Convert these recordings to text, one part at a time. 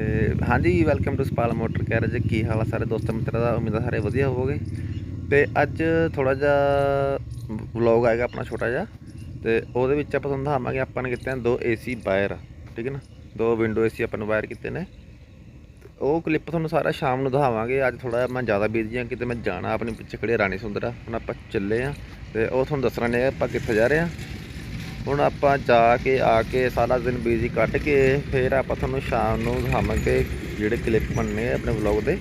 ਤੇ ਹਾਂਜੀ welcome to Sapal motor garage ਕੀ ਹਾਲ ਆ ਸਾਰੇ ਦੋਸਤਾਂ ਮਿੱਤਰਾਂ ਦਾ? ਉਮੀਦ ਆ ਸਾਰੇ ਵਧੀਆ ਹੋਵੋਗੇ। ਤੇ ਅੱਜ ਥੋੜਾ ਜਿਹਾ ਵਲੌਗ ਆਏਗਾ ਆਪਣਾ ਛੋਟਾ ਜਿਹਾ। ਤੇ ਉਹਦੇ ਵਿੱਚ ਆਪਾਂ ਤੁਹਾਨੂੰ ਦਿਖਾਵਾਂਗੇ, ਆਪਾਂ ਨੇ ਕੀਤੇ ਨੇ ਦੋ ਏਸੀ ਵਾਇਰ ਠੀਕ ਹੈ ਨਾ? ਦੋ ਵਿੰਡੋ ਏਸੀ ਆਪਾਂ ਨੇ ਵਾਇਰ ਕੀਤੇ ਨੇ। ਤੇ ਉਹ ਕਲਿੱਪ ਤੁਹਾਨੂੰ ਸਾਰਾ ਸ਼ਾਮ ਨੂੰ ਦਿਖਾਵਾਂਗੇ। ਅੱਜ ਥੋੜਾ ਮੈਂ ਜ਼ਿਆਦਾ ਬਿਜ਼ੀ ਹਾਂ, ਕਿਤੇ ਮੈਂ ਜਾਣਾ, ਆਪਣੇ ਪਿੱਛੇ ਖੜੇ ਰਾਣੀ ਸੁੰਦਰਾ। ਹੁਣ ਆਪਾਂ ਚੱਲੇ ਆ ਤੇ ਉਹ ਤੁਹਾਨੂੰ ਦੱਸਣਾ ਨੇ ਆਪਾਂ ਕਿੱਥੇ ਜਾ ਰਹੇ ਆ ਹੁਣ ਆਪਾਂ ਜਾ ਕੇ, ਆ ਕੇ ਸਾਰਾ ਦਿਨ ਬਿਜ਼ੀ ਕੱਢ ਕੇ ਫਿਰ ਆਪਾਂ ਤੁਹਾਨੂੰ ਸ਼ਾਮ ਨੂੰ ਦਿਖਾਵਾਂਗੇ ਜਿਹੜੇ ਕਲਿੱਪ ਬਣਨੇ ਆਪਣੇ ਵਲੌਗ ਦੇ।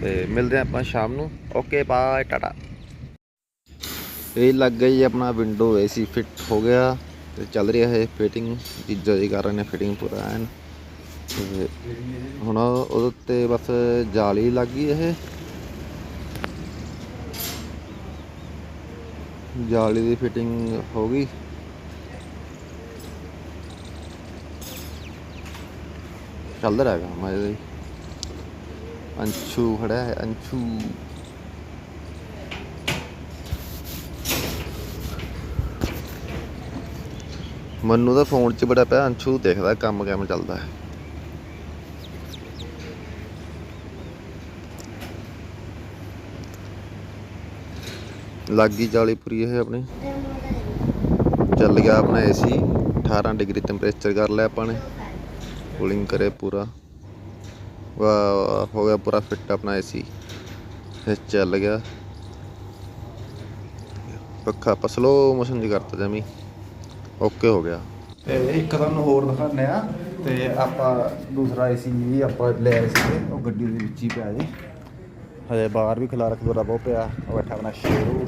ਤੇ ਮਿਲਦੇ ਆ ਆਪਾਂ ਸ਼ਾਮ ਨੂੰ। ਓਕੇ ਬਾਏ ਟਾਟਾ ਇਹ ਲੱਗ ਗਈ ਆਪਣਾ ਵਿੰਡੋ ਏਸੀ ਫਿੱਟ ਹੋ ਗਿਆ ਤੇ ਚੱਲ ਰਿਹਾ ਹੈ ਫਿਟਿੰਗ ਚੀਜ਼ਾਂ ਜੀ ਕਰ ਰਹੇ ਨੇ ਫਿਟਿੰਗ ਪੂਰਾ ਐਨ। ਹੁਣ ਉਹਦੇ ਉੱਤੇ ਬਸ ਜਾਲੀ ਲੱਗ ਗਈ ਇਹ। ਜਾਲੀ ਦੀ ਫਿਟਿੰਗ ਹੋ ਗਈ। ਚੱਲ ਰਿਹਾ ਕੰਮ ਮੈਂ ਇਹਦੇ ਅੰਸ਼ੂ ਖੜਾ ਹੈ, ਅੰਸ਼ੂ। ਮੰਨੂ ਦਾ ਫੋਨ 'ਚ ਬੜਾ ਪਿਆ, ਅੰਸ਼ੂ ਦੇਖਦਾ ਕੰਮ ਕਿਵੇਂ ਚੱਲਦਾ ਹੈ। ਲੱਗ ਜਾਲੀ ਪੂਰੀ ਇਹ ਆਪਣੀ। ਚੱਲ ਗਿਆ ਆਪਣਾ ਏਸੀ 18 ਡਿਗਰੀ ਟੈਂਪਰੇਚਰ ਕਰ ਲਿਆ ਆਪਾਂ ਨੇ। ਕੂਲਿੰਗ ਕਰੇ ਪੂਰਾ ਵਾਹ ਵਾਹ, ਹੋ ਗਿਆ ਪੂਰਾ ਫਿੱਟ ਆਪਣਾ ਏਸੀ ਇਹ ਪੱਖਾ ਆਪਾਂ ਸਲੋ ਮੋਸ਼ਨ ਚ ਕਰਤਾ ਜਮੀ ਓਕੇ ਹੋ ਗਿਆ ਤੇ ਇੱਕ ਤੁਹਾਨੂੰ ਹੋਰ ਦਿਖਾਉਂਦੇ ਆ ਤੇ ਆਪਾਂ ਦੂਸਰਾ ਏਸੀ ਵੀ ਆਪਾਂ ਲੈ ਆਏ ਸੀ ਉਹ ਗੱਡੀ ਦੇ ਵਿੱਚ ਹੀ ਪਿਆ ਜੀ ਹਜੇ ਬਾਹਰ ਵੀ ਖਿਲਾ ਰੱਖ ਦੋ ਬਹੁਤ ਪਿਆ ਉਹ ਬੈਠਾ ਆਪਣਾ ਸ਼ੇਰੂ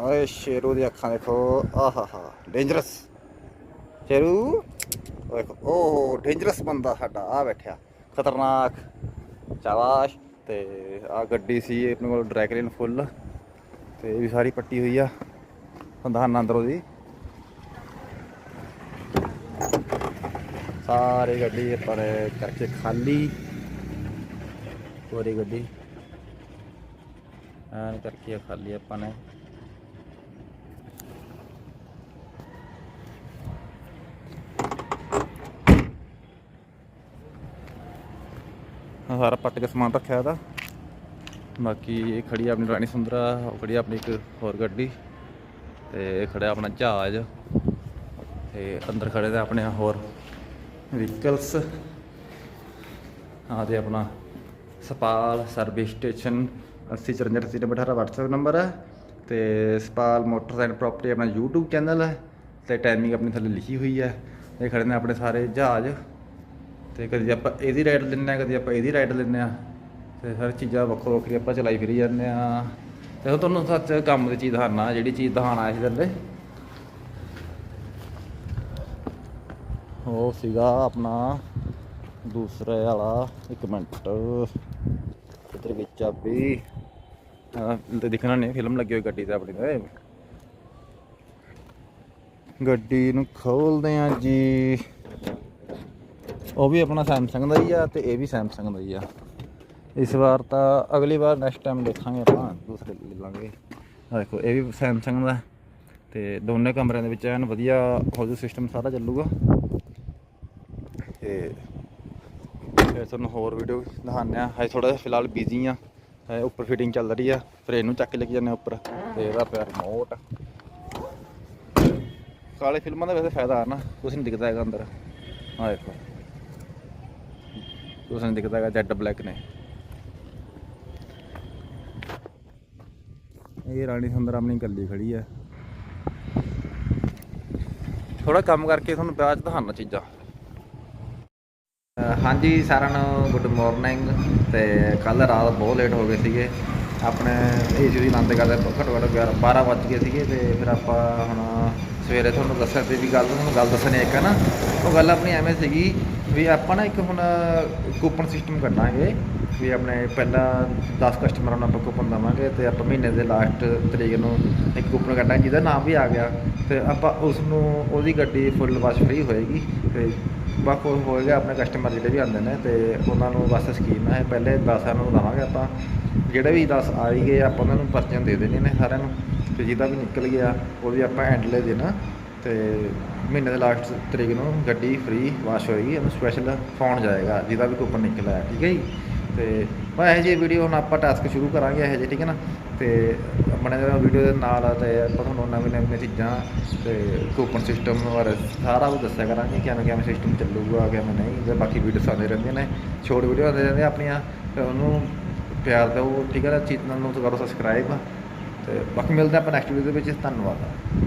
ਓਏ ਸ਼ੇਰੂ ਦੀ ਅੱਖਾਂ ਦੇਖੋ ਆਹਾਹਾ ਡੇਂਜਰਸ ਸ਼ੇਰੂ ਓਏ ਓਹ ਡੇਂਜਰਸ ਬੰਦਾ ਸਾਡਾ ਆ ਬੈਠਿਆ। ਖਤਰਨਾਕ, ਸ਼ਾਬਾਸ਼। ਤੇ ਆ ਗੱਡੀ ਸੀ, ਆਪਣੇ ਕੋਲ ਡਰੈਕਲਿਨ ਫੁੱਲ ਤੇ ਇਹ ਵੀ ਸਾਰੀ ਪੱਟੀ ਹੋਈ ਆ, ਸੰਧਾਨ ਅੰਦਰੋਂ ਦੀ। ਸਾਰੀ ਗੱਡੀ ਪਰ ਕਰਕੇ ਖਾਲੀ। ਪੂਰੀ ਗੱਡੀ। ਐਨ ਕਰਕੇ ਖਾਲੀ ਆਪਾਂ ਨੇ। ਸਾਰਾ ਪੱਟ ਕੇ ਸਮਾਨ ਰੱਖਿਆ ਇਹਦਾ ਬਾਕੀ ਇਹ ਖੜੀ ਆਪਣੀ ਰਾਣੀ ਸੁੰਦਰਾ, ਉਹ ਖੜੀ ਆਪਣੀ ਇੱਕ ਹੋਰ ਗੱਡੀ। ਤੇ ਇਹ ਖੜਿਆ ਆਪਣਾ ਜਹਾਜ਼। ਤੇ ਅੰਦਰ ਖੜੇ ਤੇ ਆਪਣੇ ਹੋਰ ਵਹੀਕਲਸ ਆ ਤੇ ਆਪਣਾ Sapal service station 8054 WhatsApp number ਹੈ ਤੇ ਸਪਾਲ ਮੋਟਰਸ ਐਂਡ ਪ੍ਰਾਪਰਟੀ ਆਪਣਾ YouTube ਚੈਨਲ ਹੈ ਤੇ ਟਾਈਮਿੰਗ ਆਪਣੀ ਥੱਲੇ ਲਿਖੀ ਹੋਈ ਹੈ ਇਹ ਖੜੇ ਨੇ ਆਪਣੇ ਸਾਰੇ ਜਹਾਜ਼। ਤੇ ਕਦੀ ਆਪਾਂ ਇਹਦੀ ਰਾਈਡ ਲੈਂਦੇ ਆ ਕਦੀ ਆਪਾਂ ਇਹਦੀ ਰਾਈਡ ਲੈਂਦੇ ਆ ਤੇ ਹਰ ਚੀਜ਼ਾਂ ਵੱਖੋ ਵੱਖਰੀ ਆਪਾਂ ਚਲਾਈ ਫਿਰੀ ਜਾਂਦੇ ਆ ਤੇ ਤੁਹਾਨੂੰ ਸੱਚ ਕੰਮ ਦੀ ਚੀਜ਼ ਦਿਖਾਣਾ ਜਿਹੜੀ ਚੀਜ਼ ਦਿਖਾਣਾ ਇਸ ਸੀ ਥੱਲੇ ਉਹ ਸੀਗਾ ਆਪਣਾ ਦੂਸਰੇ ਵਾਲਾ, ਇੱਕ ਮਿੰਟ। ਕਿੱਧਰ ਗਈ ਚਾਬੀ ਆ ਤੇ ਦਿਖਣਾ ਨਹੀਂ ਫਿਲਮ ਲੱਗੀ ਹੋਈ ਗੱਡੀ ਤੇ ਆਪਣੀ ਤੇ। ਗੱਡੀ ਨੂੰ ਖੋਲਦੇ ਆ ਜੀ। ਉਹ ਵੀ ਆਪਣਾ ਸੈਮਸੰਗ ਦਾ ਹੀ ਆ ਤੇ ਇਹ ਵੀ ਸੈਮਸੰਗ ਦਾ ਹੀ ਆ। ਇਸ ਵਾਰ ਤਾਂ ਅਗਲੀ ਵਾਰ ਨੈਕਸਟ ਟਾਈਮ ਦੇਖਾਂਗੇ ਆਪਾਂ, ਦੂਸਰੇ ਲੈ ਲਾਂਗੇ। ਆ ਦੇਖੋ, ਇਹ ਵੀ ਸੈਮਸੰਗ ਦਾ। ਤੇ ਦੋਨੇ ਕਮਰਿਆਂ ਦੇ ਵਿੱਚ ਐਨ ਵਧੀਆ ਹੋਜੂ ਸਿਸਟਮ ਸਾਰਾ ਚੱਲੂਗਾ। ਤੇ ਫਿਰ ਤੁਹਾਨੂੰ ਹੋਰ ਵੀਡੀਓ ਦਿਖਾਉਂਦੇ ਆ ਹਜੇ ਥੋੜਾ ਜਿਹਾ ਫਿਲਹਾਲ ਬਿਜ਼ੀ ਆ। ਹਜੇ ਉੱਪਰ ਫਿਟਿੰਗ ਚੱਲ ਰਹੀ ਆ। ਫਿਰ ਇਹਨੂੰ ਚੱਕ ਕੇ ਲੈ ਕੇ ਜਾਂਦੇ ਆ ਉੱਪਰ। ਤੇ ਇਹਦਾ ਪਿਆ ਰਿਮੋਟ ਕਾਲੇ ਫਿਲਮਾਂ ਦਾ ਵੈਸੇ ਫਾਇਦਾ ਆ ਨਾ। ਕੁਝ ਨਹੀਂ ਦਿਖਦਾ ਹੈਗਾ ਅੰਦਰ। ਆ ਦੇਖੋ। ਕੁਝ ਨਹੀਂ ਦਿਖਦਾ ਹੈਗਾ ਜੈਡ ਬਲੈਕ ਨੇ। ਇਹ ਰਾਣੀ ਸੁੰਦਰ ਆਪਣੀ ਇਕੱਲੀ ਖੜੀ ਹੈ। ਥੋੜਾ ਕੰਮ ਕਰਕੇ ਤੁਹਾਨੂੰ ਵਿਆਹ 'ਚ ਦਿਖਾਉਣਾ ਚੀਜ਼ਾਂ। ਹਾਂਜੀ, ਸਾਰਿਆਂ ਨੂੰ ਗੁੱਡ ਮਾਰਨਿੰਗ ਤੇ ਕੱਲ ਰਾਤ ਬਹੁਤ ਲੇਟ ਹੋ ਗਏ ਸੀਗੇ। ਆਪਣੇ ਏਸੀ ਦੀ ਆਨੰਦ ਕਰਦੇ ਘੱਟੋ ਘੱਟ 11 12 ਵੱਜ ਗਏ ਸੀਗੇ ਤੇ ਫਿਰ ਆਪਾਂ ਹੁਣ ਸਵੇਰੇ ਤੁਹਾਨੂੰ ਦੱਸਿਆ ਤੇ ਵੀ ਗੱਲ, ਤੁਹਾਨੂੰ ਗੱਲ ਦੱਸਣੀ ਇੱਕ, ਹੈ ਨਾ? ਉਹ ਗੱਲ ਆਪਣੀ ਐਵੇਂ ਸੀਗੀ ਵੀ ਆਪਾਂ ਨਾ ਇੱਕ ਹੁਣ ਕੂਪਨ ਸਿਸਟਮ ਕੱਢਾਂਗੇ ਵੀ ਆਪਣੇ ਪਹਿਲਾਂ 10 ਕਸਟਮਰਾਂ ਨੂੰ ਆਪਾਂ ਕੂਪਨ ਦੇਵਾਂਗੇ ਤੇ ਆਪਾਂ ਮਹੀਨੇ ਦੇ ਲਾਸਟ ਤਰੀਕ ਨੂੰ ਇੱਕ ਕੂਪਨ ਕੱਢਾਂਗੇ, ਜਿਹਦਾ ਨਾਮ ਵੀ ਆ ਗਿਆ ਤੇ ਆਪਾਂ ਉਸ ਨੂੰ ਉਹਦੀ ਗੱਡੀ ਫੁੱਲ ਵਾਸ਼ ਫ੍ਰੀ ਹੋਏਗੀ ਤੇ ਵੱਖ ਹੋਏਗਾ ਆਪਣੇ ਕਸਟਮਰ ਜਿਹੜੇ ਵੀ ਆਉਂਦੇ ਨੇ ਤੇ ਉਹਨਾਂ ਨੂੰ ਬਸ ਸਕੀਮ ਹੈ ਪਹਿਲੇ 10 ਨੂੰ ਦਵਾਂਗੇ ਆਪਾਂ। ਜਿਹੜੇ ਵੀ 10 ਆ ਹੀ ਗਏ ਆਪਾਂ ਉਹਨਾਂ ਨੂੰ ਪਰਚੀਆਂ ਦੇ ਦੇਣੀਆਂ ਨੇ ਸਾਰਿਆਂ ਨੂੰ। ਤੇ ਜਿਹਦਾ ਵੀ ਨਿਕਲ ਗਿਆ ਉਹ ਵੀ ਆਪਾਂ ਐਂਡਲੇ ਦੇਣਾ। ਤੇ ਮਹੀਨੇ ਦੇ ਲਾਸਟ ਤਰੀਕ ਨੂੰ ਗੱਡੀ ਫ੍ਰੀ ਵਾਸ਼ ਹੋਏਗੀ ਉਹਨੂੰ ਸਪੈਸ਼ਲ ਫੋਨ ਜਾਏਗਾ ਜਿਹਦਾ ਵੀ ਕੂਪਨ ਨਿਕਲਿਆ ਹੈ, ਠੀਕ ਹੈ ਜੀ? ਤੇ ਮੈਂ ਇਹੋ ਜਿਹੀ ਵੀਡੀਓ ਹੁਣ ਆਪਾਂ ਟਾਸਕ ਸ਼ੁਰੂ ਕਰਾਂਗੇ ਇਹੋ ਜਿਹੇ ਠੀਕ ਹੈ ਨਾ? ਤੇ ਆਪਣੇ ਵੀਡੀਓ ਦੇ ਨਾਲ ਤੇ ਆਪਾਂ ਤੁਹਾਨੂੰ ਨਵੀਂ ਨਵੀਆਂ ਚੀਜ਼ਾਂ ਤੇ ਕੂਪਨ ਸਿਸਟਮ ਬਾਰੇ ਸਾਰਾ ਕੁਝ ਦੱਸਿਆ ਕਰਾਂਗੇ ਕਿਵੇਂ ਕਿਵੇਂ ਸਿਸਟਮ ਚੱਲੂਗਾ, ਕਿਵੇਂ ਨਹੀਂ ਤੇ ਬਾਕੀ ਵੀਡੀਓਸ ਆਉਂਦੇ ਰਹਿੰਦੀਆਂ ਨੇ। ਛੋਟ ਵੀਡੀਓ ਆਉਂਦੇ ਰਹਿੰਦੇ ਆਪਣੀਆਂ ਤੇ ਉਹਨੂੰ ਪਿਆਰ ਦਿਓ, ਠੀਕ ਹੈ ਨਾ? ਚੈਨਲ ਨੂੰ ਕਰੋ ਸਬਸਕ੍ਰਾਈਬ ਤੇ ਬਾਕੀ ਮਿਲਦੇ ਆਪਾਂ ਨੈਕਸਟ ਵੀਡੀਓ ਦੇ ਵਿੱਚ। ਧੰਨਵਾਦ।